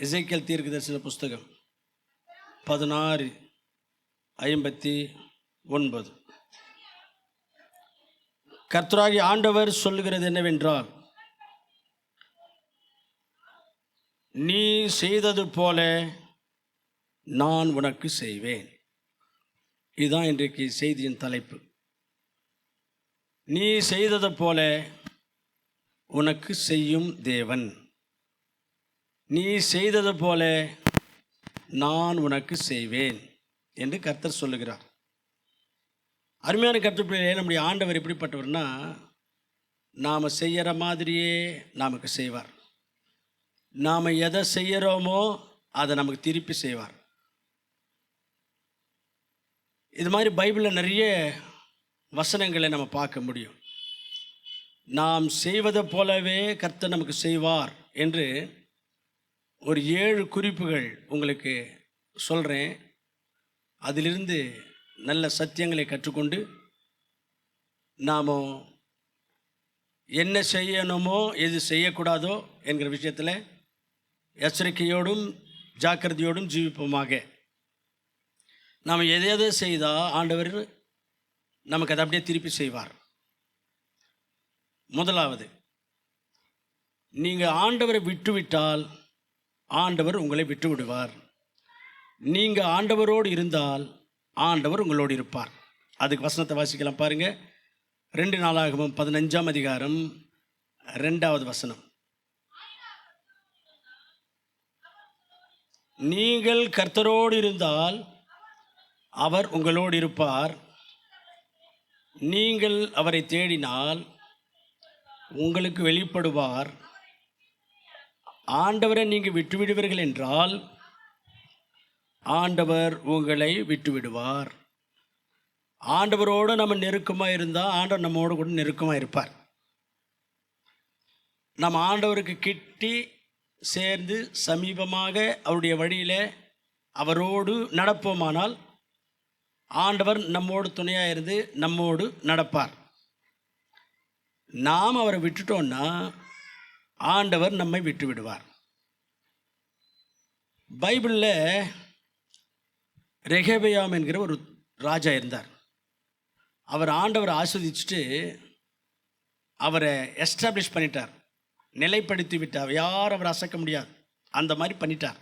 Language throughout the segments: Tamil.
இசைக்கல் தீர்க்க தரிசன புஸ்தகம். பதினாறு ஐம்பத்தி ஒன்பது. கர்த்தராகி ஆண்டவர் சொல்லுகிறது என்னவென்றால் நீ செய்தது போல நான் உனக்கு செய்வேன். இதுதான் இன்றைக்கு செய்தியின் தலைப்பு. நீ செய்தது போல உனக்கு செய்யும் தேவன். நீ செய்தது போல நான் உனக்கு செய்வேன் என்று கர்த்தர் சொல்லுகிறார். அருமையான கருத்துப்பிள்ளையே நம்முடைய ஆண்டவர் எப்படிப்பட்டவர்னா நாம் செய்கிற மாதிரியே நமக்கு செய்வார். நாம் எதை செய்கிறோமோ அதை நமக்கு திருப்பி செய்வார். இது மாதிரி பைபிளில் நிறைய வசனங்களை நம்ம பார்க்க முடியும். நாம் செய்வதை போலவே கர்த்தர் நமக்கு செய்வார் என்று ஒரு ஏழு குறிப்புகள் உங்களுக்கு சொல்கிறேன் அதிலிருந்து நல்ல சத்தியங்களை கற்றுக்கொண்டு நாம் என்ன செய்யணுமோ எது செய்யக்கூடாதோ என்கிற விஷயத்தில் எச்சரிக்கையோடும் ஜாக்கிரதையோடும் ஜீவிப்போமாக. நாம் எதை எதை செய்தால் ஆண்டவர் நமக்கு அதை அப்படியே திருப்பி செய்வார். முதலாவது நீங்கள் ஆண்டவரை விட்டுவிட்டால் ஆண்டவர் உங்களை விட்டு விடுவார் நீங்கள் ஆண்டவரோடு இருந்தால் ஆண்டவர் உங்களோடு இருப்பார். அதுக்கு வசனத்தை வாசிக்கலாம் பாருங்கள் ரெண்டு நாளாகவும் பதினஞ்சாம் அதிகாரம் ரெண்டாவது வசனம். நீங்கள் கர்த்தரோடு இருந்தால் அவர் உங்களோடு இருப்பார். நீங்கள் அவரை தேடினால் உங்களுக்கு வெளிப்படுவார். ஆண்டவரை நீங்கள் விட்டுவிடுவீர்கள் என்றால் ஆண்டவர் உங்களை விட்டுவிடுவார். ஆண்டவரோடு நம்ம நெருக்கமாக இருந்தால் ஆண்டவர் நம்மோடு கூட நெருக்கமாக இருப்பார். நம்ம ஆண்டவருக்கு கிட்டி சேர்ந்து சமீபமாக அவருடைய வழியில் அவரோடு நடப்போமானால் ஆண்டவர் நம்மோடு துணையாக இருந்து நம்மோடு நடப்பார். நாம் அவரை விட்டுட்டோன்னா ஆண்டவர் நம்மை விட்டு விடுவார் பைபிளில் ரெகேபயாம் என்கிற ஒரு ராஜா இருந்தார். அவர் ஆண்டவரை ஆஸ்வதிச்சுட்டு அவரை எஸ்டாப்ளிஷ் பண்ணிட்டார். நிலைப்படுத்தி விட்டார். யார் அவர் அசைக்க முடியாது. அந்த மாதிரி பண்ணிட்டார்.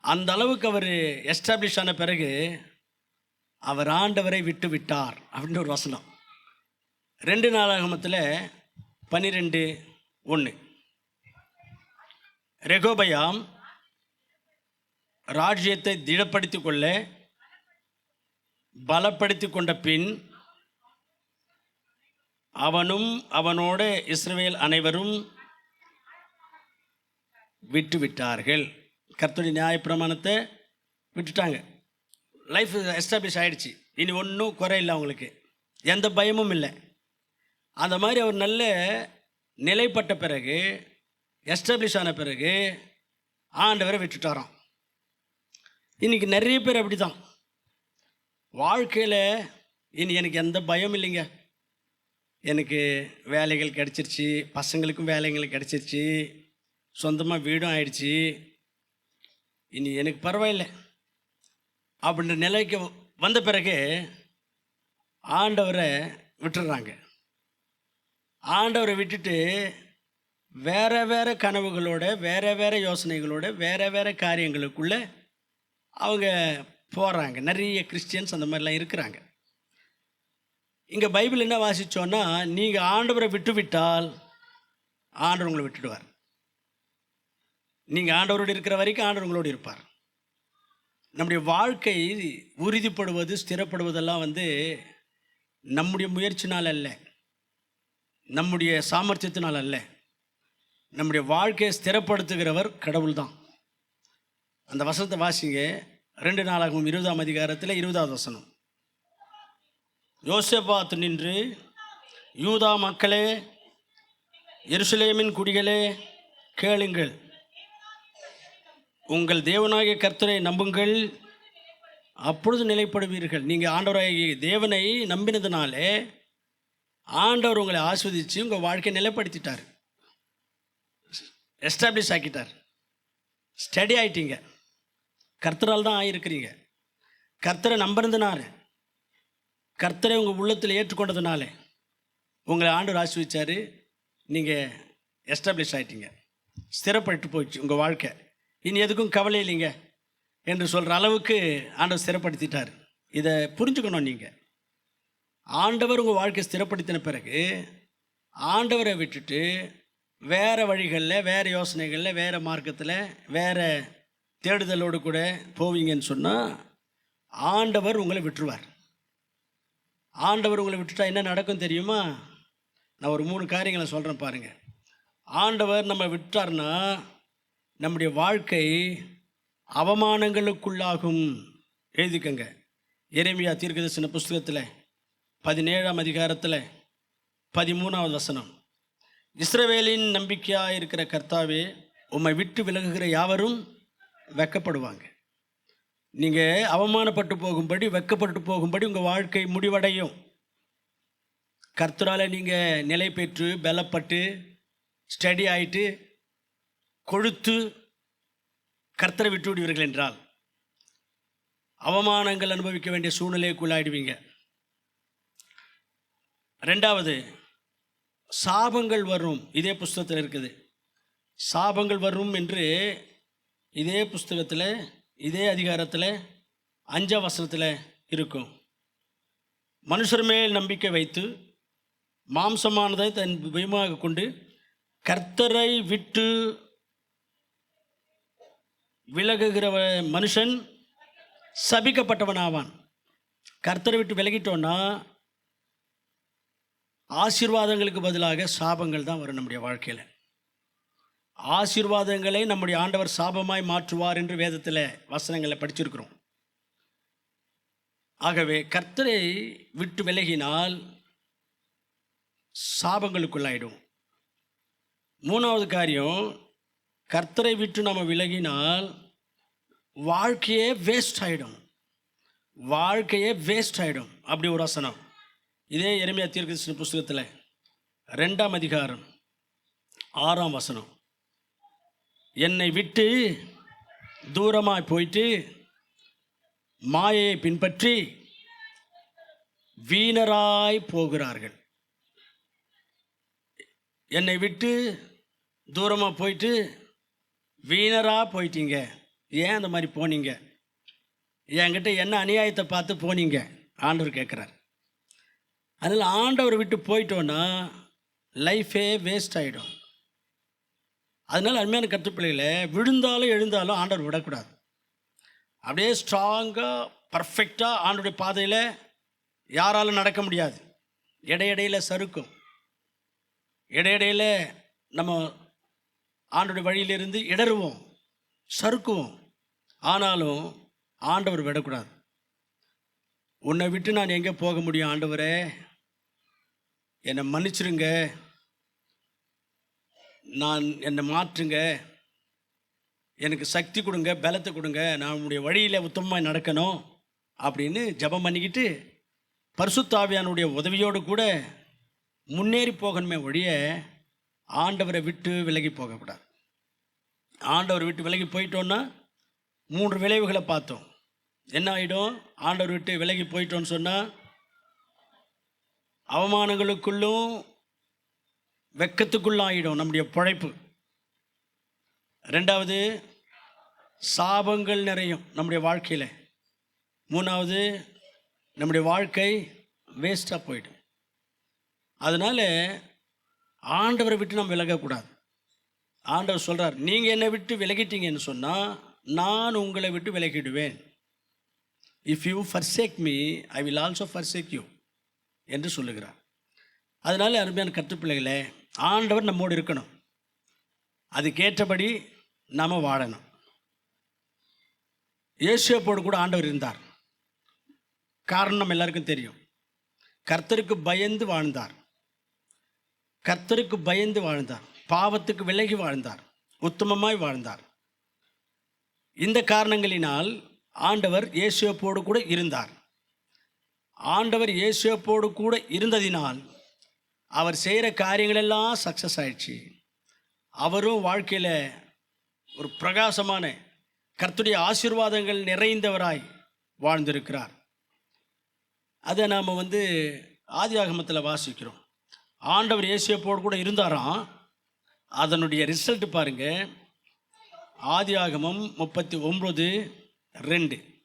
அந்த அளவுக்கு அவர் எஸ்டாப்ளிஷ் ஆன பிறகு அவர் ஆண்டவரை விட்டு விட்டார் அப்படின்னு ஒரு வசனம். ரெண்டு நாளாகமத்தில் பன்னிரெண்டு ஒன்று ரெகோபயாம் ராஜ்யத்தை திடப்படுத்தி கொள்ள பலப்படுத்தி கொண்ட பின் அவனும் அவனோட இஸ்ரேல் அனைவரும் விட்டு விட்டார்கள் கர்த்தருடைய நியாயப்பிரமாணத்தை விட்டுட்டாங்க. லைஃப் எஸ்டாப்ளிஷ் ஆகிடுச்சு இனி ஒன்றும் குறை இல்லை அவங்களுக்கு. எந்த பயமும் இல்லை. அந்த மாதிரி அவர் நல்ல நிலைப்பட்ட பிறகு எஸ்டாப்ளிஷ் ஆன பிறகு ஆண்டவரை விட்டுட்டாராம். இன்றைக்கி நிறைய பேர் அப்படி தான் வாழ்க்கையில் இனி எனக்கு எந்த பயம் இல்லைங்க. எனக்கு வேலைகள் கிடச்சிருச்சு பசங்களுக்கும் வேலைகள் கிடச்சிருச்சு சொந்தமாக வீடும் ஆயிடுச்சு. இனி எனக்கு பரவாயில்லை. அப்படின்ற நிலைக்கு வந்த பிறகு ஆண்டவரை விட்டுடுறாங்க ஆண்டவரை விட்டுட்டு வேறு வேறு கனவுகளோட வேறு வேறு யோசனைகளோட வேறு வேறு காரியங்களுக்குள்ள அவங்க போகிறாங்க நிறைய கிறிஸ்டியன்ஸ் அந்த மாதிரிலாம் இருக்கிறாங்க. இங்கே பைபிள் என்ன வாசித்தோன்னா நீங்கள் ஆண்டவரை விட்டுவிட்டால் ஆண்டவர் உங்களை விட்டுடுவார். நீங்கள் ஆண்டவரோடு இருக்கிற வரைக்கும் ஆண்டவர் உங்களோடு இருப்பார். நம்முடைய வாழ்க்கை உறுதிப்படுவது ஸ்திரப்படுவதெல்லாம் வந்து நம்முடைய முயற்சினால் அல்ல. நம்முடைய சாமர்த்தியத்தினால் அல்ல. நம்முடைய வாழ்க்கையை ஸ்திரப்படுத்துகிறவர் கடவுள் தான் அந்த வசனத்தை வாசிங்க. ரெண்டு நாளாகவும் இருபதாம் அதிகாரத்தில் இருபதாவது வசனம். யோசபாத் நின்று யூதா மக்களே எருசலேமின் குடிகளே கேளுங்கள். உங்கள் தேவனாகிய கர்த்தரை நம்புங்கள். அப்பொழுது நிலைப்படுவீர்கள். நீங்கள் ஆண்டவராகிய தேவனை நம்பினதுனாலே ஆண்டவர் உங்களை ஆஸ்வதித்து உங்கள் வாழ்க்கையை நிலைப்படுத்திட்டார். எஸ்டாப்ளிஷ் ஆக்கிட்டார். ஸ்டடி ஆகிட்டீங்க கர்த்தரால் தான் ஆகியிருக்கிறீங்க கர்த்தரை நம்பினதுனால கர்த்தரை உங்கள் உள்ளத்தில் ஏற்றுக்கொண்டதுனால உங்களை ஆண்டவர் ஆசிர்வச்சார் நீங்கள் எஸ்டாப்ளிஷ் ஆகிட்டீங்க ஸ்திரப்பட்டு போச்சு உங்கள் வாழ்க்கை. இனி எதுக்கும் கவலை இல்லைங்க. என்று சொல்கிற அளவுக்கு ஆண்டவர் ஸ்திரப்படுத்திட்டார். இதை புரிஞ்சுக்கணும் நீங்கள் ஆண்டவர் உங்கள் வாழ்க்கை ஸ்திரப்படுத்தின பிறகு ஆண்டவரை விட்டுட்டு வேறு வழிகளில் வேறு யோசனைகளில் வேறு மார்க்கத்தில் வேறு தேடுதலோடு கூட போவீங்கன்னு சொன்னால் ஆண்டவர் உங்களை விட்டுருவார். ஆண்டவர் உங்களை விட்டுட்டா என்ன நடக்கும் தெரியுமா? நான் ஒரு மூணு காரியங்களை சொல்கிறேன் பாருங்கள் ஆண்டவர் நம்ம விட்டார்னா நம்முடைய வாழ்க்கை அவமானங்களுக்குள்ளாகும். எழுதிக்கங்க. இறைமையா தீர்க்கதர்சன புஸ்தகத்தில் பதினேழாம் அதிகாரத்தில் பதிமூணாவது வசனம். இஸ்ரவேலின் நம்பிக்கையாக இருக்கிற கர்த்தாவே உம்மை விட்டு விலகுகிற யாவரும் வெக்கப்படுவாங்க. நீங்கள் அவமானப்பட்டு போகும்படி வெக்கப்பட்டு போகும்படி உங்கள் வாழ்க்கை முடிவடையும். கர்த்தரால் நீங்கள் நிலை பெற்று பலப்பட்டு ஸ்டடி ஆயிட்டு கொழுத்து கர்த்தரை விட்டு விடுவீர்கள் என்றால் அவமானங்கள் அனுபவிக்க வேண்டிய சூழ்நிலைக்குள்ளாயிடுவீங்க. ரெண்டாவது சாபங்கள் வரும். இதே புஸ்தகத்தில் இருக்குது. சாபங்கள் வரும் என்று இதே புஸ்தகத்தில் இதே அதிகாரத்தில் அஞ்சாம் வசனத்தில் இருக்கும். மனுஷர் மேல் நம்பிக்கை வைத்து மாம்சமானதை தன் பயமாக கொண்டு கர்த்தரை விட்டு விலகுகிற மனுஷன் சபிக்கப்பட்டவன் ஆவான் கர்த்தரை விட்டு விலகிட்டோன்னா ஆசீர்வாதங்களுக்கு பதிலாக சாபங்கள் தான் வரும் நம்முடைய வாழ்க்கையில். ஆசீர்வாதங்களை நம்முடைய ஆண்டவர் சாபமாய் மாற்றுவார் என்று வேதத்தில் வசனங்களை படிச்சிருக்கிறோம். ஆகவே கர்த்தரை விட்டு விலகினால் சாபங்களுக்குள்ளாயிடும். மூணாவது காரியம் கர்த்தரை விட்டு நம்ம விலகினால் வாழ்க்கையே வேஸ்ட் ஆகிடும் வாழ்க்கையே வேஸ்ட் ஆகிடும் அப்படி ஒரு வசனம். இதே எருமையா தீர்க்கதரிசன புஸ்தகத்தில். ரெண்டாம் அதிகாரம் ஆறாம் வசனம். என்னை விட்டு தூரமாக போயிட்டு மாயையை பின்பற்றி வீணராய் போகிறார்கள். என்னை விட்டு தூரமாக போயிட்டு வீணராக போயிட்டீங்க. ஏன் அந்த மாதிரி போனீங்க? என்கிட்ட என்ன அநியாயத்தை பார்த்து போனீங்க? ஆண்டவர் கேட்குறார் அதில் ஆண்டவரை விட்டு போயிட்டோன்னா லைஃபே வேஸ்ட் ஆகிடும் அதனால் அருமையான கற்றுப்பிள்ளைகளை விழுந்தாலும் எழுந்தாலும் ஆண்டவர் விடக்கூடாது. அப்படியே ஸ்ட்ராங்காக பர்ஃபெக்டாக ஆண்டுடைய பாதையில் யாராலும் நடக்க முடியாது. இடையிடையில் சறுக்கும். இடையிடையில் நம்ம ஆண்டுடைய வழியிலிருந்து இடருவோம் சறுக்குவோம். ஆனாலும் ஆண்டவர் விடக்கூடாது. உன்னை விட்டு நான் எங்கே போக முடியும் ஆண்டவரே? என்னை மன்னிச்சிருங்க. நான் என்னை மாற்றுங்க. எனக்கு சக்தி கொடுங்க பலத்தை கொடுங்க. நான் உன்னுடைய வழியில் உத்தமமாக நடக்கணும் அப்படின்னு ஜெபம் பண்ணிக்கிட்டு பரிசுத்தாவியானுடைய உதவியோடு கூட முன்னேறி போகணுமே ஒழிய ஆண்டவரை விட்டு விலகி போகக்கூடாது. ஆண்டவர் விட்டு விலகி போயிட்டோன்னா மூன்று விளைவுகளை பார்த்தோம். என்ன ஆகிடும் ஆண்டவர் விட்டு விலகி போயிட்டோன்னு சொன்னால் அவமானங்களுக்குள்ளும் வெக்கத்துக்குள்ளும் ஆகிடும் நம்முடைய பிழைப்பு ரெண்டாவது சாபங்கள் நிறையும் நம்முடைய வாழ்க்கையில். மூணாவது நம்முடைய வாழ்க்கை வேஸ்ட்டாக போயிடும். அதனால் ஆண்டவரை விட்டு நம்ம விலகக்கூடாது. ஆண்டவர் சொல்கிறார் நீங்கள் என்னை விட்டு விலகிட்டீங்கன்னு சொன்னால் நான் உங்களை விட்டு விலகிடுவேன். If you forsake me I will also forsake you என்று சொல்லுகிறார். அதனால் அருமையான கற்றுப்பிள்ளைகளே ஆண்டவர் நம்மோடு இருக்கணும். அதுக்கேற்றபடி நாம் வாழணும். இயேசுவோடு கூட ஆண்டவர் இருந்தார். காரணம் நம்ம எல்லாருக்கும் தெரியும். கர்த்தருக்கு பயந்து வாழ்ந்தார். கர்த்தருக்கு பயந்து வாழ்ந்தார். பாவத்துக்கு விலகி வாழ்ந்தார். உத்தமமாய் வாழ்ந்தார். இந்த காரணங்களினால் ஆண்டவர் இயேசுவோடு கூட இருந்தார். ஆண்டவர் இயேசுவோடு கூட இருந்ததினால் அவர் செய்கிற காரியங்களெல்லாம் சக்ஸஸ் ஆயிடுச்சு. அவரும் வாழ்க்கையில் ஒரு பிரகாசமான கர்த்துடைய ஆசீர்வாதங்கள் நிறைந்தவராய் வாழ்ந்திருக்கிறார். அதை நாம் வந்து ஆதியாகமத்தில் வாசிக்கிறோம். ஆண்டவர் இயேசுப்போடு கூட இருந்தாராம். அதனுடைய ரிசல்ட் பாருங்க. ஆதியாகமம் முப்பத்தி ஒம்பது ரெண்டு.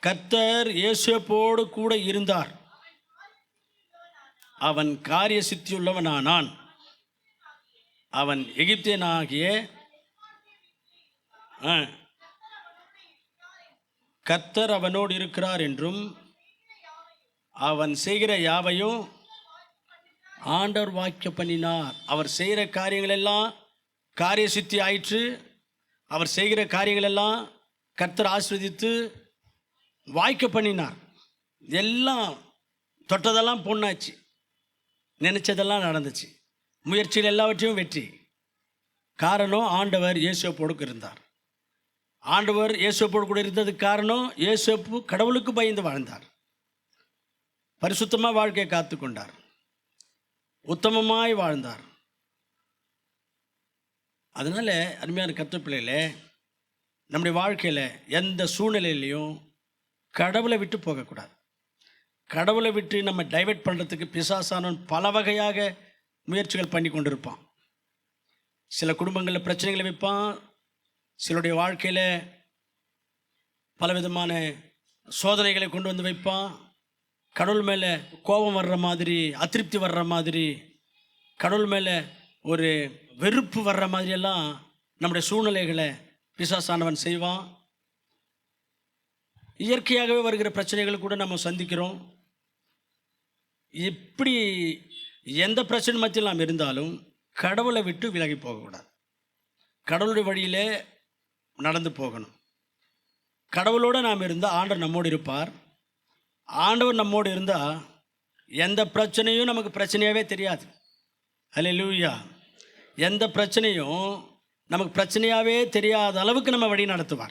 கர்த்தர் இயேசுப்போடு கூட இருந்தார். அவன் காரிய சித்தியுள்ளவனானான் அவன் எகிப்தியனாகிய ஆ, கர்த்தர் அவனோடு இருக்கிறார் என்றும் அவன் செய்கிற யாவையும் ஆண்டவர் வாக்கிய பண்ணினார். அவர் செய்கிற காரியங்களெல்லாம் காரிய சித்தி ஆயிற்று. அவர் செய்கிற காரியங்களெல்லாம் கர்த்தர் ஆஸ்வதித்து வாய்க்க பண்ணினார். எல்லாம் தொட்டதெல்லாம் பொண்ணாச்சு. நினச்சதெல்லாம் நடந்துச்சு. முயற்சிகள் எல்லாவற்றையும் வெற்றி. காரணம் ஆண்டவர் இயேசுவோடுக்கு இருந்தார். ஆண்டவர் இயேசுவோடு கூட இருந்ததுக்கு காரணம் இயேசுப்பு கடவுளுக்கு பயந்து வாழ்ந்தார். பரிசுத்தமாக வாழ்க்கையை காத்து கொண்டார் உத்தமமாய் வாழ்ந்தார். அதனால் அருமையான கத்தப்பிள்ளையில் நம்முடைய வாழ்க்கையில் எந்த சூழ்நிலையிலையும் கடவுளை விட்டு போகக்கூடாது. கடவுளை விட்டு நம்ம டைவெர்ட் பண்ணுறதுக்கு பிசாசானவன் பல வகையாக முயற்சிகள் பண்ணி கொண்டிருப்பான். சில குடும்பங்களில் பிரச்சனைகளை வைப்பான். சிலருடைய வாழ்க்கையில் பலவிதமான சோதனைகளை கொண்டு வந்து வைப்பான். கடவுள் மேலே கோபம் வர்ற மாதிரி அதிருப்தி வர்ற மாதிரி கடவுள் மேலே ஒரு வெறுப்பு வர்ற மாதிரியெல்லாம் நம்முடைய சூழ்நிலைகளை பிசாசானவன் செய்வான். இயற்கையாகவே வருகிற பிரச்சனைகள் கூட நம்ம சந்திக்கிறோம். இப்படி எந்த பிரச்சனை மத்தியில் நாம் இருந்தாலும் கடவுளை விட்டு விலகி போகக்கூடாது. கடவுளுடைய வழியிலே நடந்து போகணும். கடவுளோடு நாம் இருந்தால் ஆண்டவர் நம்மோடு இருப்பார். ஆண்டவர் நம்மோடு இருந்தால் எந்த பிரச்சனையும் நமக்கு பிரச்சனையாகவே தெரியாது. அல்லேலூயா எந்த பிரச்சனையும் நமக்கு பிரச்சனையாகவே தெரியாத அளவுக்கு நம்ம வழி நடத்துவார்.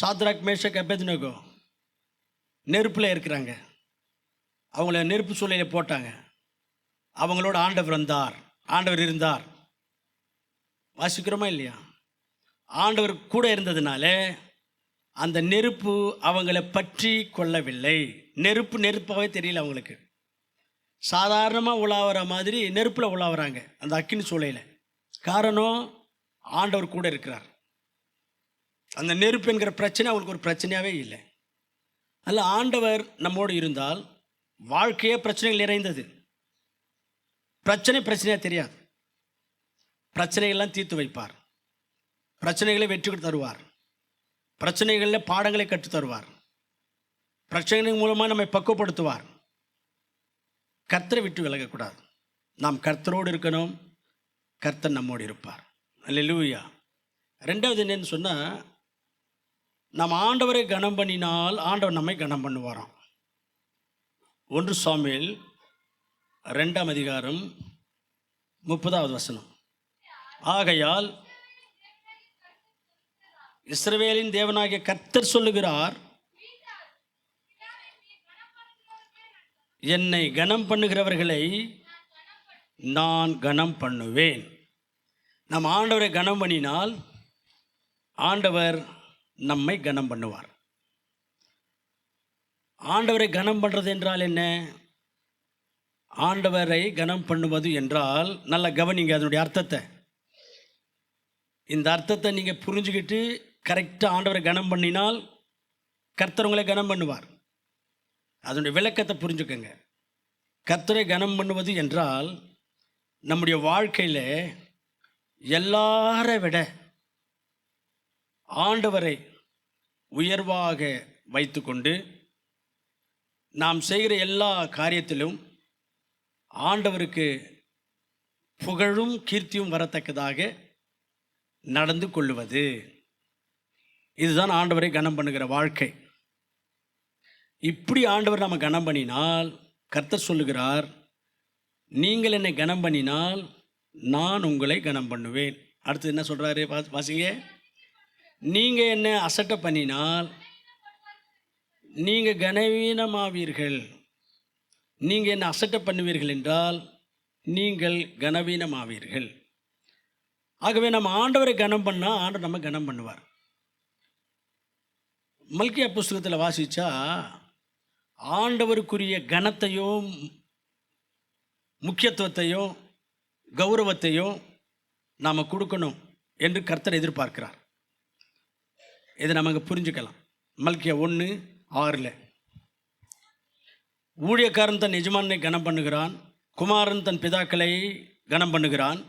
சாத்ராக் மேஷக் அபேத்னகோ நெருப்பில் இருக்கிறாங்க. அவங்கள நெருப்பு சூழலில் போட்டாங்க. அவங்களோட ஆண்டவர் வந்தார். ஆண்டவர் இருந்தார். வாசிக்கிறோமா இல்லையா? ஆண்டவர் கூட இருந்ததுனால அந்த நெருப்பு அவங்கள பற்றி கொள்ளவில்லை. நெருப்பு நெருப்பாகவே தெரியல அவங்களுக்கு. சாதாரணமாக உலாவுற மாதிரி நெருப்பில் உலாவுறாங்க அந்த அக்கினி சூளையில். காரணம் ஆண்டவர் கூட இருக்கிறார். அந்த நெருப்பு என்கிற பிரச்சனை அவங்களுக்கு ஒரு பிரச்சனையாகவே இல்லை. அல்ல ஆண்டவர் நம்மோடு இருந்தால் வாழ்க்கையே பிரச்சனைகள் நிறைந்தது. பிரச்சனை பிரச்சனையாக தெரியாது. பிரச்சனைகள்லாம் தீர்த்து வைப்பார். பிரச்சனைகளை வெற்றி தருவார். பிரச்சனைகளில் பாடங்களை கற்றுத் தருவார். பிரச்சனைகள் மூலமாக நம்மை பக்குவப்படுத்துவார். கர்த்தரை விட்டு விலகக்கூடாது. நாம் கர்த்தரோடு இருக்கணும். கர்த்தர் நம்மோடு இருப்பார். அல்லேலூயா ரெண்டாவது என்னன்னு சொன்னால் நாம் ஆண்டவரை கனம் பண்ணினால் ஆண்டவர் நம்மை கனம் பண்ணுவாராம். ஒன்று சாமியில் ரெண்டாம் அதிகாரம் முப்பதாவது வசனம். ஆகையால் இஸ்ரவேலின் தேவனாகிய கர்த்தர் சொல்லுகிறார் என்னை கனம் பண்ணுகிறவர்களை நான் கனம் பண்ணுவேன். நம் ஆண்டவரை கனம் பண்ணினால் ஆண்டவர் நம்மை கனம் பண்ணுவார். ஆண்டவரை கனம் பண்ணுறது என்றால் என்ன? ஆண்டவரை கனம் பண்ணுவது என்றால் நல்ல கவனிங்க அதனுடைய அர்த்தத்தை. இந்த அர்த்தத்தை நீங்கள் புரிஞ்சுக்கிட்டு கரெக்டாக ஆண்டவரை கனம் பண்ணினால் கர்த்தர் உங்களை கனம் பண்ணுவார். அதனுடைய விளக்கத்தை புரிஞ்சுக்கோங்க. கத்துரை கனம் பண்ணுவது என்றால் நம்முடைய வாழ்க்கையில் எல்லாரை விட ஆண்டவரை உயர்வாக வைத்துக்கொண்டு நாம் செய்கிற எல்லா காரியத்திலும் ஆண்டவருக்கு புகழும் கீர்த்தியும் வரத்தக்கதாக நடந்து கொள்ளுவது. இதுதான் ஆண்டவரை கனம் பண்ணுகிற வாழ்க்கை. இப்படி ஆண்டவர் நம்ம கனம் பண்ணினால் கர்த்தர் சொல்லுகிறார் நீங்கள் என்னை கனம் பண்ணினால் நான் உங்களை கனம் பண்ணுவேன். அடுத்து என்ன சொல்கிறாரு வாசிங்க. நீங்கள் என்ன அசட்டை பண்ணினால் நீங்கள் கனவீனமாவீர்கள். நீங்கள் என்ன அசட்டை பண்ணுவீர்கள் என்றால் நீங்கள் கனவீனமாவீர்கள். ஆகவே நம்ம ஆண்டவரை கனம் பண்ணால் ஆண்டவர் நம்ம கனம் பண்ணுவார். மல்கியா புஸ்தகத்தில் வாசித்தா ஆண்டவருக்குரிய கனத்தையும் முக்கியத்துவத்தையும் கௌரவத்தையும் நாம் கொடுக்கணும் என்று கர்த்தர் எதிர்பார்க்கிறார். இதை நம்ம அங்கே புரிஞ்சுக்கலாம். மல்கியா ஒன்று ஆறில். ஊழியக்காரன் தன் எஜமானை கனம் பண்ணுகிறான் குமாரன் தன் பிதாக்களை கனம் பண்ணுகிறான்.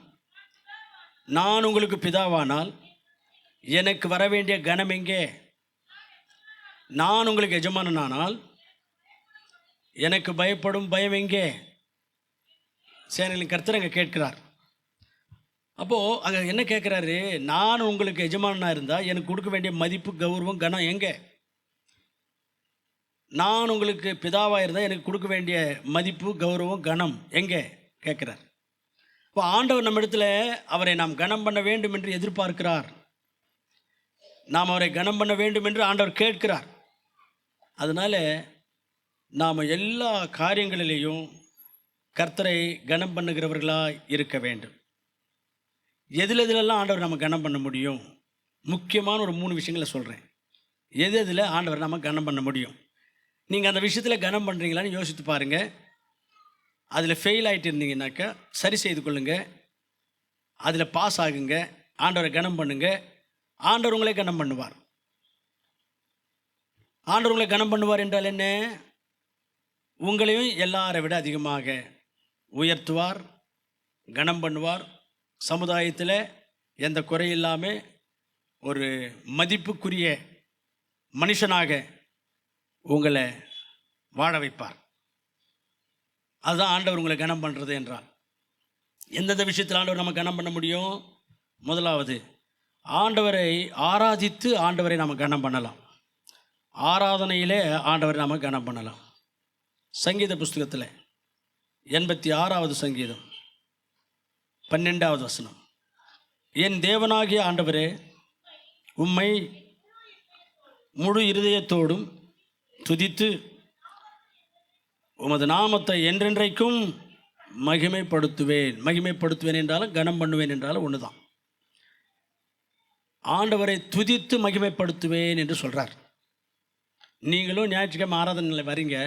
நான் உங்களுக்கு பிதாவானால் எனக்கு வர வேண்டிய கனம் எங்கே? நான் உங்களுக்கு எஜமானனானால் எனக்கு பயப்படும் பயம் எங்கே? சேனலின் கர்த்தர் அங்கே கேட்கிறார். அப்போது அங்கே என்ன கேட்குறாரு? நான் உங்களுக்கு எஜமானனாக இருந்தால் எனக்கு கொடுக்க வேண்டிய மதிப்பு கௌரவம் கனம் எங்கே? நான் உங்களுக்கு பிதாவாக இருந்தால் எனக்கு கொடுக்க வேண்டிய மதிப்பு கௌரவம் கனம் எங்கே? கேட்குறார். இப்போ ஆண்டவர் நம்ம இடத்துல அவரை நாம் கனம் பண்ண வேண்டும் என்று எதிர்பார்க்கிறார். நாம் அவரை கனம் பண்ண வேண்டும் என்று ஆண்டவர் கேட்கிறார். அதனால் நாம் எல்லா காரியங்களிலேயும் கர்த்தரை கனம் பண்ணுகிறவர்களாக இருக்க வேண்டும். எதில் எதிலெல்லாம் ஆண்டவர் நம்ம கனம் பண்ண முடியும்? முக்கியமான ஒரு மூணு விஷயங்களை சொல்கிறேன் எது எதில் ஆண்டவர் நம்ம கனம் பண்ண முடியும்? நீங்கள் அந்த விஷயத்தில் கனம் பண்ணுறீங்களான்னு யோசித்து பாருங்கள் அதில் ஃபெயில் ஆகிட்டு இருந்தீங்கன்னாக்கா சரி செய்து கொள்ளுங்கள் அதில் பாஸ் ஆகுங்க. ஆண்டவரை கனம் பண்ணுங்கள் ஆண்டவர் உங்களே கனம் பண்ணுவார். ஆண்டவர் உங்களை கனம் பண்ணுவார் என்றால் என்ன? உங்களையும் எல்லாரை விட அதிகமாக உயர்த்துவார் கனம் பண்ணுவார். சமுதாயத்தில் எந்த குறையில்லாமல் ஒரு மதிப்புக்குரிய மனுஷனாக உங்களை வாழ வைப்பார். அதுதான் ஆண்டவர் உங்களை கனம் பண்ணுறது என்றார். எந்தெந்த விஷயத்தில் ஆண்டவர் நம்ம கனம் பண்ண முடியும்? முதலாவது ஆண்டவரை ஆராதித்து ஆண்டவரை நாம் கனம் பண்ணலாம். ஆராதனையிலே ஆண்டவரை நாம் கனம் பண்ணலாம். சங்கீத புஸ்தகத்தில் எண்பத்தி ஆறாவது சங்கீதம் பன்னெண்டாவது வசனம். என் தேவனாகிய ஆண்டவரே உம்மை முழு இருதயத்தோடும் துதித்து உமது நாமத்தை என்றென்றைக்கும் மகிமைப்படுத்துவேன். மகிமைப்படுத்துவேன் என்றாலும் கனம் பண்ணுவேன் என்றாலும் ஒன்று தான் ஆண்டவரை துதித்து மகிமைப்படுத்துவேன் என்று சொல்கிறார் நீங்களும் ஞாயிற்றுக்கிழமை ஆராதனையில் வரீங்க.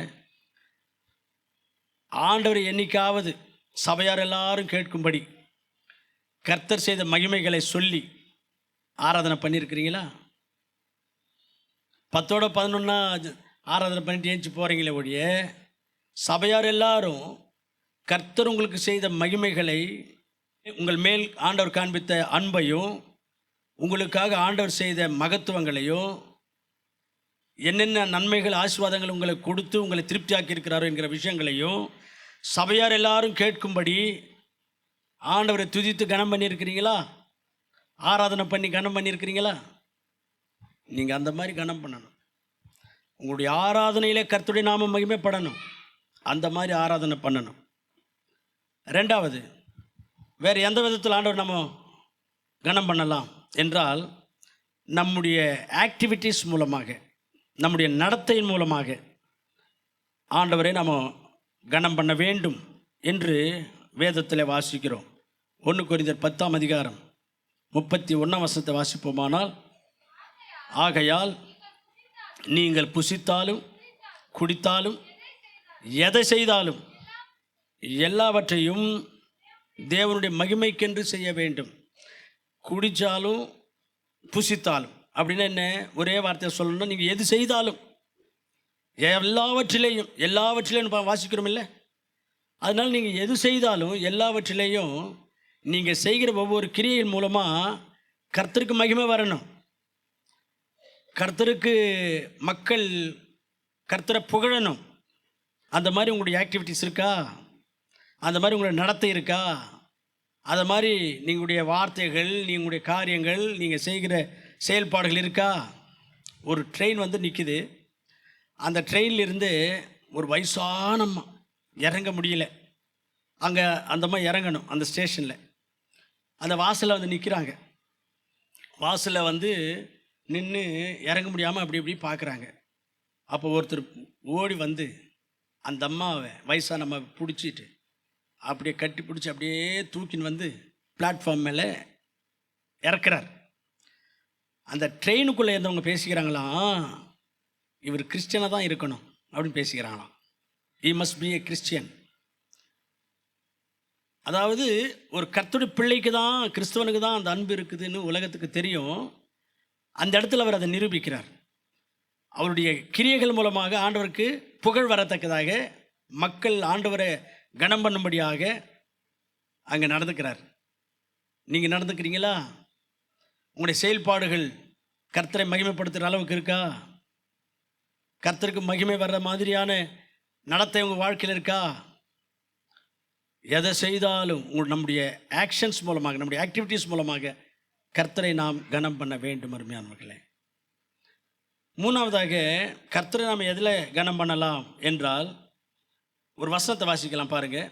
ஆண்டவர் என்னைக்காவது சபையார் எல்லாரும் கேட்கும்படி கர்த்தர் செய்த மகிமைகளை சொல்லி ஆராதனை பண்ணியிருக்கிறீங்களா? பத்தோட பதினொன்னா ஆராதனை பண்ணிட்டு ஏஞ்சி போகிறீங்களே ஒழிய சபையார் எல்லாரும் கர்த்தர் உங்களுக்கு செய்த மகிமைகளை உங்கள் மேல் ஆண்டவர் காண்பித்த அன்பையும் உங்களுக்காக ஆண்டவர் செய்த மகத்துவங்களையும் என்னென்ன நன்மைகள் ஆசீர்வாதங்கள் உங்களை கொடுத்து உங்களை திருப்தியாக்கி இருக்கிறாரோ என்கிற விஷயங்களையும் சபையார் எல்லாரும் கேட்கும்படி ஆண்டவரை துதித்து கனம் பண்ணியிருக்கிறீங்களா? ஆராதனை பண்ணி கனம் பண்ணியிருக்கிறீங்களா? நீங்கள் அந்த மாதிரி கனம் பண்ணணும். உங்களுடைய ஆராதனையிலே கர்த்தருடைய நாம மகிமைப்படணும். அந்த மாதிரி ஆராதனை பண்ணணும். ரெண்டாவது வேறு எந்த விதத்தில் ஆண்டவர் நம்ம கனம் பண்ணலாம்? என்றால் நம்முடைய ஆக்டிவிட்டீஸ் மூலமாக. நம்முடைய நடத்தையின் மூலமாக ஆண்டவரை நாம் கனம் பண்ண வேண்டும் என்று வேதத்தில் வாசிக்கிறோம். ஒன்று குறிந்தர் பத்தாம் அதிகாரம் முப்பத்தி ஒன்றாம் வருஷத்தை வாசிப்போமானால் ஆகையால் நீங்கள் புசித்தாலும் குடித்தாலும் எதை செய்தாலும் எல்லாவற்றையும் தேவனுடைய மகிமைக்கென்று செய்ய வேண்டும். குடித்தாலும் புசித்தாலும். அப்படின்னு என்ன? ஒரே வார்த்தையை சொல்லணும்னா நீங்கள் எது செய்தாலும் எல்லாவற்றிலேயும் எல்லாவற்றிலையும் நம்ம வாசிக்கிறோம் இல்லை அதனால் நீங்கள் எது செய்தாலும் எல்லாவற்றிலேயும் நீங்கள் செய்கிற ஒவ்வொரு கிரியையின் மூலமாக கர்த்தருக்கு மகிமை வரணும். கர்த்தருக்கு மக்கள் கர்த்தரை புகழணும். அந்த மாதிரி உங்களுடைய ஆக்டிவிட்டிஸ் இருக்கா? அந்த மாதிரி உங்களுடைய நடத்தை இருக்கா? அதை மாதிரி நீங்களுடைய வார்த்தைகள் நீங்களுடைய காரியங்கள் நீங்கள் செய்கிற செயல்பாடுகள் இருக்கா? ஒரு ட்ரெயின் வந்து நிற்குது அந்த ட்ரெயின்லேருந்து ஒரு வயசான அம்மா இறங்க முடியல. அங்கே அந்த அம்மா இறங்கணும் அந்த ஸ்டேஷனில் அந்த வாசலில் வந்து நிற்கிறாங்க வாசலில் வந்து நின்று இறங்க முடியாமல் அப்படி இப்படி பார்க்குறாங்க அப்போ ஒருத்தர் ஓடி வந்து அந்த அம்மாவை வயசான அம்மாவை பிடிச்சிட்டு அப்படியே கட்டி பிடிச்சி அப்படியே தூக்கின்னு வந்து பிளாட்ஃபார்ம் மேலே இறக்குறார். அந்த ட்ரெயினுக்குள்ளே இருந்தவங்க பேசிக்கிறாங்களாம் இவர் கிறிஸ்டியனாக தான் இருக்கணும் அப்படின்னு பேசிக்கிறாங்களாம். He must be a Christian அதாவது ஒரு கர்த்தருடைய பிள்ளைக்கு தான் கிறிஸ்தவனுக்கு தான் அந்த அன்பு இருக்குதுன்னு உலகத்துக்கு தெரியும். அந்த இடத்துல அவர் அதை நிரூபிக்கிறார். அவருடைய கிரியைகள் மூலமாக ஆண்டவருக்கு புகழ் வரத்தக்கதாக மக்கள் ஆண்டவரை கனம் பண்ணும்படியாக அங்கே நடந்துக்கிறார். நீங்கள் நடந்துக்கிறீங்களா? உங்களுடைய செயல்பாடுகள் கர்த்தரை மகிமைப்படுத்துகிற அளவுக்கு இருக்கா? கர்த்தருக்கு மகிமை வர்ற மாதிரியான நடத்தை உங்கள் வாழ்க்கையில் இருக்கா? எதை செய்தாலும் உங்கள் நம்முடைய ஆக்ஷன்ஸ் மூலமாக நம்முடைய ஆக்டிவிட்டீஸ் மூலமாக கர்த்தரை நாம் கனம் பண்ண வேண்டும் அருமையானவர்களே மூணாவதாக கர்த்தரை நாம் எதில் கனம் பண்ணலாம் என்றால் ஒரு வசனத்தை வாசிக்கலாம் பாருங்கள்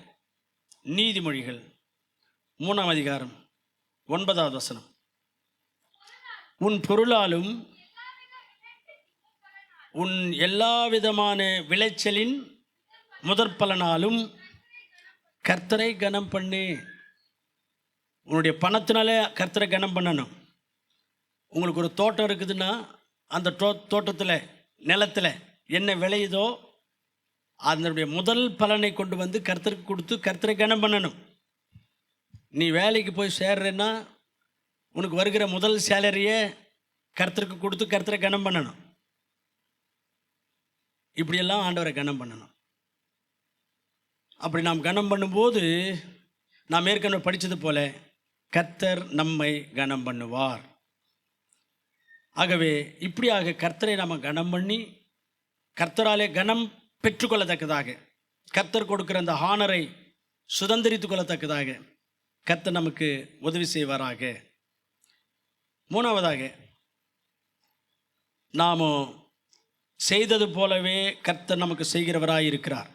நீதிமொழிகள் மூணாம் அதிகாரம் ஒன்பதாவது வசனம். உன் பொருளாலும் உன் எல்லா விதமான விளைச்சலின் முதற்பலனாலும் கர்த்தரை கனம் பண்ணு. உன்னுடைய பணத்தினாலே கர்த்தரை கனம் பண்ணணும். உங்களுக்கு ஒரு தோட்டம் இருக்குதுன்னா அந்த தோ தோட்டத்தில் நிலத்தில் என்ன விளையுதோ அதனுடைய முதல் பலனை கொண்டு வந்து கர்த்தருக்கு கொடுத்து கர்த்தரை கனம் பண்ணணும். நீ வேலைக்கு போய் சேர்றேன்னா உனக்கு வருகிற முதல் சேலரியை கர்த்தருக்கு கொடுத்து கர்த்தரை கனம் பண்ணணும். இப்படியெல்லாம் ஆண்டவரை கனம் பண்ணணும். அப்படி நாம் கனம் பண்ணும்போது நாம் ஏற்கனவே படித்தது போல கர்த்தர் நம்மை கனம் பண்ணுவார். ஆகவே இப்படியாக கர்த்தரை நாம் கனம் பண்ணி கர்த்தராலே கனம் பெற்றுக்கொள்ளத்தக்கதாக கர்த்தர் கொடுக்குற அந்த ஹானரை சுதந்திரித்து கொள்ளத்தக்கதாக கர்த்தர் நமக்கு உதவி செய்வாராக. மூணாவதாக நாம் செய்தது போலவே கர்த்தர் நமக்கு செய்கிறவராய் இருக்கிறார்.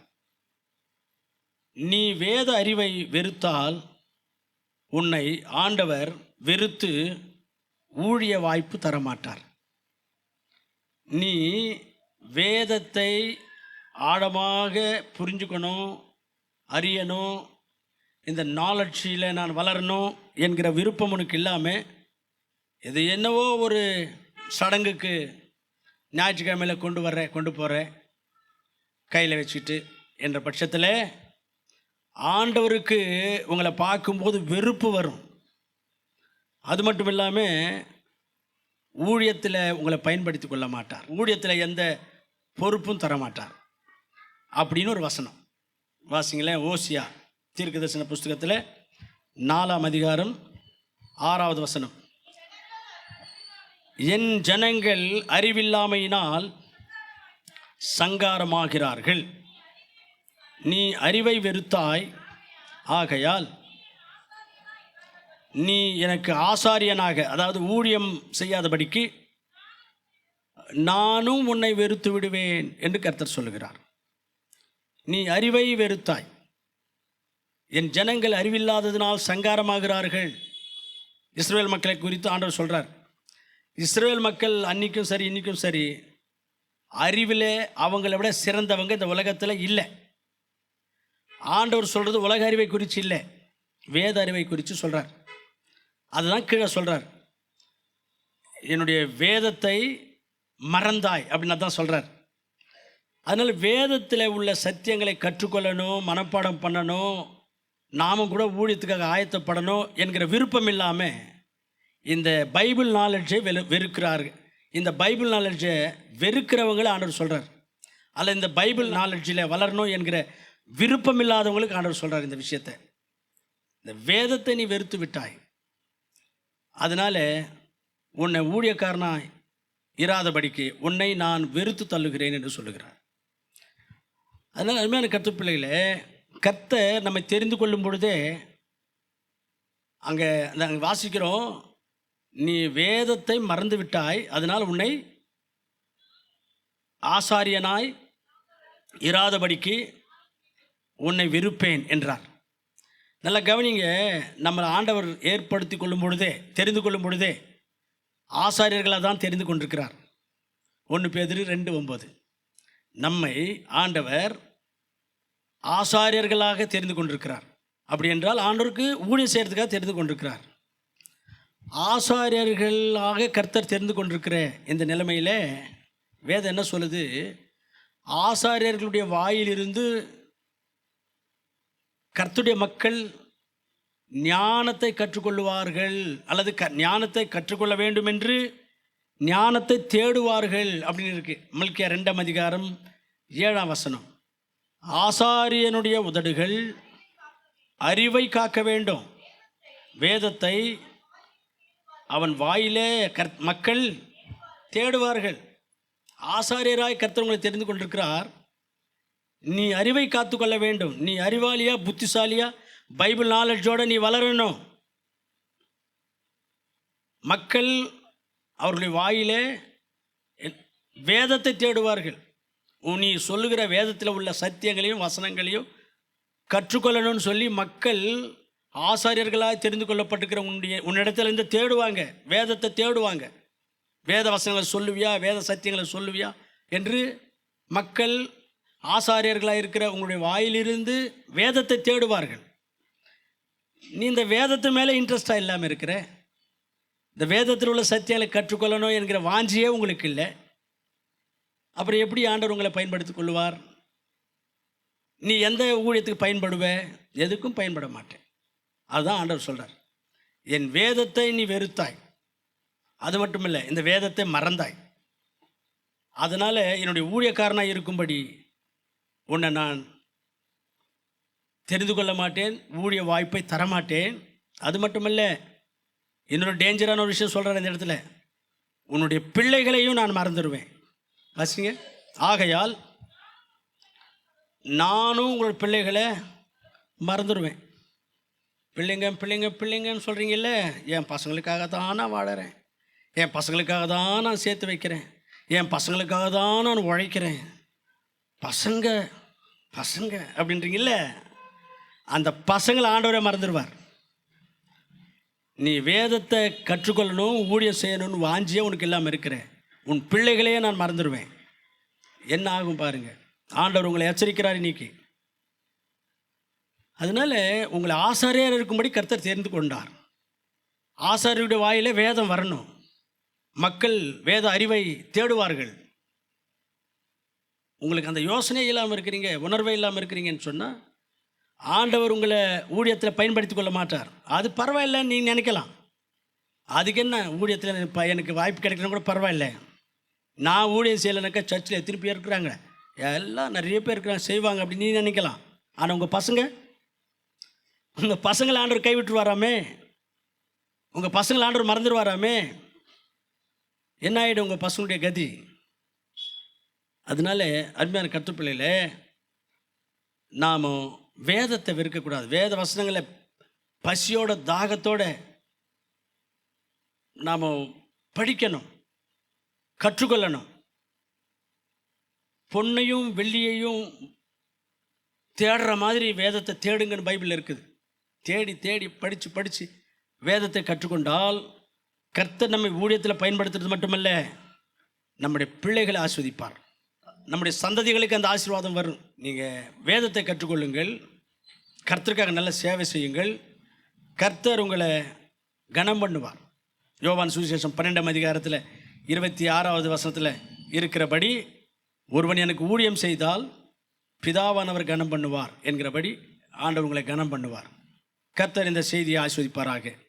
நீ வேத அறிவை வெறுத்தால் உன்னை ஆண்டவர் வெறுத்து ஊழிய வாய்ப்பு தரமாட்டார். நீ வேதத்தை ஆழமாக புரிஞ்சுக்கணும் அறியணும் இந்த நாலட்சியில் நான் வளரணும் என்கிற விருப்பம் உனக்கு இல்லாமல் இது என்னவோ ஒரு சடங்குக்கு ஞாயிற்றுக்கிழமையில் கொண்டு வர்றேன் கொண்டு போகிற கையில் வச்சுட்டு என்ற பட்சத்தில் ஆண்டவருக்கு உங்களை பார்க்கும்போது வெறுப்பு வரும். அது மட்டும் இல்லாமல் ஊழியத்தில் உங்களை பயன்படுத்தி கொள்ள மாட்டார். ஊழியத்தில் எந்த பொறுப்பும் தர மாட்டார். அப்படின்னு ஒரு வசனம். வாசிங்களேன் ஓசியா தீர்க்கதரிசன புஸ்தகத்தில் நாலாம் அதிகாரம் ஆறாவது வசனம். என் ஜனங்கள் அறிவில்லாமையினால் சங்காரமாகிறார்கள். நீ அறிவை வெறுத்தாய் ஆகையால் நீ எனக்கு ஆசாரியனாக அதாவது ஊழியம் செய்யாதபடிக்கு நானும் உன்னை வெறுத்து விடுவேன் என்று கர்த்தர் சொல்லுகிறார். நீ அறிவை வெறுத்தாய். என் ஜனங்கள் அறிவில்லாததினால் சங்காரமாகிறார்கள். இஸ்ரேல் மக்களை குறித்து ஆண்டவர் சொல்கிறார் இஸ்ரேல் மக்கள் அன்றைக்கும் சரி இன்றைக்கும் சரி அறிவில் அவங்கள விட சிறந்தவங்க இந்த உலகத்தில் இல்லை. ஆண்டவர் சொல்கிறது உலக அறிவை குறித்து இல்லை வேத அறிவை குறித்து சொல்கிறார் அதுதான் கீழே சொல்கிறார் என்னுடைய வேதத்தை மறந்தாய் அப்படின்னு தான் சொல்கிறார் அதனால் வேதத்தில் உள்ள சத்தியங்களை கற்றுக்கொள்ளணும் மனப்பாடம் பண்ணணும் நாமும் கூட ஊழியத்துக்காக ஆயத்தப்படணும் என்கிற விருப்பம் இல்லாமல் இந்த பைபிள் நாலெட்ஜை வெறு வெறுக்கிறார்கள். இந்த பைபிள் நாலெட்ஜை வெறுக்கிறவங்களை ஆண்டவர் சொல்கிறார் அல்ல இந்த பைபிள் நாலெட்ஜில் வளரணும் என்கிற விருப்பம் இல்லாதவங்களுக்கு ஆண்டவர் சொல்கிறார் இந்த விஷயத்தை. இந்த வேதத்தை நீ வெறுத்து விட்டாய். அதனால் உன்னை ஊழியக்காரனாய் இராதபடிக்கு உன்னை நான் வெறுத்து தள்ளுகிறேன் என்று சொல்லுகிறார். அதனால் அருமையான கத்து பிள்ளைகளே கத்தை நம்ம தெரிந்து கொள்ளும் பொழுதே அங்கே நாங்கள் வாசிக்கிறோம். நீ வேதத்தை மறந்து விட்டாய் அதனால் உன்னை ஆசாரியனாய் இராதபடிக்கு உன்னை விருப்பேன் என்றார். நல்லா கவனிங்க நம்மளை ஆண்டவர் ஏற்படுத்தி கொள்ளும் பொழுதே தெரிந்து கொள்ளும் பொழுதே ஆசாரியர்களாக தான் தெரிந்து கொண்டிருக்கிறார். ஒன்று பேதிரு ரெண்டு ஒம்பது நம்மை ஆண்டவர் ஆசாரியர்களாக தெரிந்து கொண்டிருக்கிறார். அப்படி என்றால் ஆண்டவருக்கு ஊழியம் செய்கிறதுக்காக தெரிந்து கொண்டிருக்கிறார். ஆசாரியர்களாக கர்த்தர் தெரிந்து கொண்டிருக்கிற இந்த நிலைமையில். வேதம் என்ன சொல்லுது? ஆசாரியர்களுடைய வாயிலிருந்து கர்த்தருடைய மக்கள் ஞானத்தை கற்றுக்கொள்ளுவார்கள் அல்லது க ஞானத்தை கற்றுக்கொள்ள வேண்டும் என்று ஞானத்தை தேடுவார்கள் அப்படின்னு இருக்கு. மல்கிய ரெண்டாம் அதிகாரம் ஏழாம் வசனம். ஆசாரியனுடைய உதடுகள் அறிவை காக்க வேண்டும். வேதத்தை அவன் வாயிலே கர் மக்கள் தேடுவார்கள். ஆசாரியராய் கர்த்தவங்களை தெரிந்து கொண்டிருக்கிறார். நீ அறிவை காத்துக்கொள்ள வேண்டும். நீ அறிவாளியா புத்திசாலியா? பைபிள் நாலேஜோட நீ வளரணும். மக்கள் அவர்களுடைய வாயிலே வேதத்தை தேடுவார்கள். நீ சொல்லுகிற வேதத்தில் உள்ள சத்தியங்களையும் வசனங்களையும் கற்றுக்கொள்ளணும்னு சொல்லி மக்கள் ஆசாரியர்களாக தெரிந்து கொள்ளப்பட்டிருக்கிற உன்னுடைய உன்னிடத்துல இருந்து தேடுவாங்க. வேதத்தை தேடுவாங்க. வேத வசனங்களை சொல்லுவியா? வேத சத்தியங்களை சொல்லுவியா? என்று மக்கள் ஆசாரியர்களாக இருக்கிற உங்களுடைய வாயிலிருந்து வேதத்தை தேடுவார்கள். நீ இந்த வேதத்து மேலே இன்ட்ரெஸ்டாக இல்லாமல் இருக்கிற? இந்த வேதத்தில் உள்ள சத்தியங்களை கற்றுக்கொள்ளணும் என்கிற வாஞ்சியே உங்களுக்கு இல்லை. அப்புறம் எப்படி ஆண்டவர் உங்களை பயன்படுத்திக் கொள்வார் நீ எந்த ஊழியத்துக்கு பயன்படுவ? எதுக்கும் பயன்பட மாட்டேன். அதுதான் ஆண்டவர் சொல்கிறார் என் வேதத்தை நீ வெறுத்தாய். அது மட்டும் இல்லை இந்த வேதத்தை மறந்தாய். அதனால் என்னுடைய ஊழியக்காரனாக இருக்கும்படி உன்னை நான் தெரிந்து கொள்ள மாட்டேன் ஊழிய வாய்ப்பை தரமாட்டேன். அது மட்டுமல்ல இன்னொரு டேஞ்சரான ஒரு விஷயம் சொல்கிறேன் இந்த இடத்துல. உன்னுடைய பிள்ளைகளையும் நான் மறந்துடுவேன் வாசிங்க. ஆகையால் நானும் உங்களோட பிள்ளைகளை மறந்துடுவேன் பிள்ளைங்க பிள்ளைங்க பிள்ளைங்கன்னு சொல்கிறீங்கல்ல என் பசங்களுக்காக தான் நான் வாழறேன். என் பசங்களுக்காக தான் நான் சேர்த்து வைக்கிறேன். என் பசங்களுக்காக தான் நான் உழைக்கிறேன். பசங்க பசங்க அப்படின்றீங்கல்ல அந்த பசங்களை ஆண்டவரே மறந்துடுவார். நீ வேதத்தை கற்றுக்கொள்ளணும் ஊழியம் செய்யணும்னு வாஞ்சியே உனக்கு இல்லாமல் இருக்கிறேன் உன் பிள்ளைகளையே நான் மறந்துடுவேன். என்ன ஆகும் பாருங்கள் ஆண்டவர் உங்களை எச்சரிக்கிறார் இன்னைக்கு. அதனால உங்களை ஆசாரியர் இருக்கும்படி கர்த்தர் தெரிந்து கொண்டார். ஆசாரியுடைய வாயிலே வேதம் வரணும். மக்கள் வேத அறிவை தேடுவார்கள். உங்களுக்கு அந்த யோசனை இல்லாமல் இருக்கிறீங்க உணர்வே இல்லாமல் இருக்கிறீங்கன்னு சொன்னால் ஆண்டவர் உங்களை ஊழியத்தில் பயன்படுத்தி கொள்ள மாட்டார். அது பரவாயில்லைன்னு நீ நினைக்கலாம். அதுக்கு என்ன ஊழியத்தில் எனக்கு வாய்ப்பு கிடைக்கணும் கூட பரவாயில்ல. நான் ஊழியம் செய்யலைனாக்கா சர்ச்சில் எத்தனை பேர் இருக்கிறாங்க? எல்லாம் நிறைய பேர் இருக்கிறாங்க செய்வாங்க அப்படின்னு நீ நினைக்கலாம். ஆனால் உங்கள் பசங்க? உங்கள் பசங்களை ஆண்டவர் கைவிட்டுருவாராமே. உங்கள் பசங்களை ஆண்டவர் மறந்துடுவாராமே என்ன ஆகிடும் உங்கள் பசங்களுடைய கதி? அதனால அருமையான கற்றுப்பிள்ளையில் நாம் வேதத்தை வெறுக்கக்கூடாது. வேத வசனங்களை பசியோட தாகத்தோட நாம் படிக்கணும் கற்றுக்கொள்ளணும். பொன்னையும் வெள்ளியையும் தேடுற மாதிரி வேதத்தை தேடுங்கன்னு பைபிள் இருக்குது. தேடி தேடி படித்து படித்து வேதத்தை கற்றுக்கொண்டால் கர்த்தர் நம்மை ஊழியத்தில் பயன்படுத்துறது மட்டுமல்ல நம்முடைய பிள்ளைகளை ஆஸ்வதிப்பார். நம்முடைய சந்ததிகளுக்கு அந்த ஆசீர்வாதம் வரும். நீங்கள் வேதத்தை கற்றுக்கொள்ளுங்கள் கர்த்தருக்காக நல்ல சேவை செய்யுங்கள். கர்த்தர் உங்களை கனம் பண்ணுவார். யோவான் சுவிசேஷம் பன்னெண்டாம் அதிகாரத்தில் இருபத்தி ஆறாவது வசனத்தில் இருக்கிறபடி ஒருவன் எனக்கு ஊழியம் செய்தால் பிதாவானவர் கனம் பண்ணுவார் என்கிறபடி ஆண்டவர்களை கனம் பண்ணுவார். கர்த்தர் இந்த செய்தியை ஆஸ்வதிப்பாராக.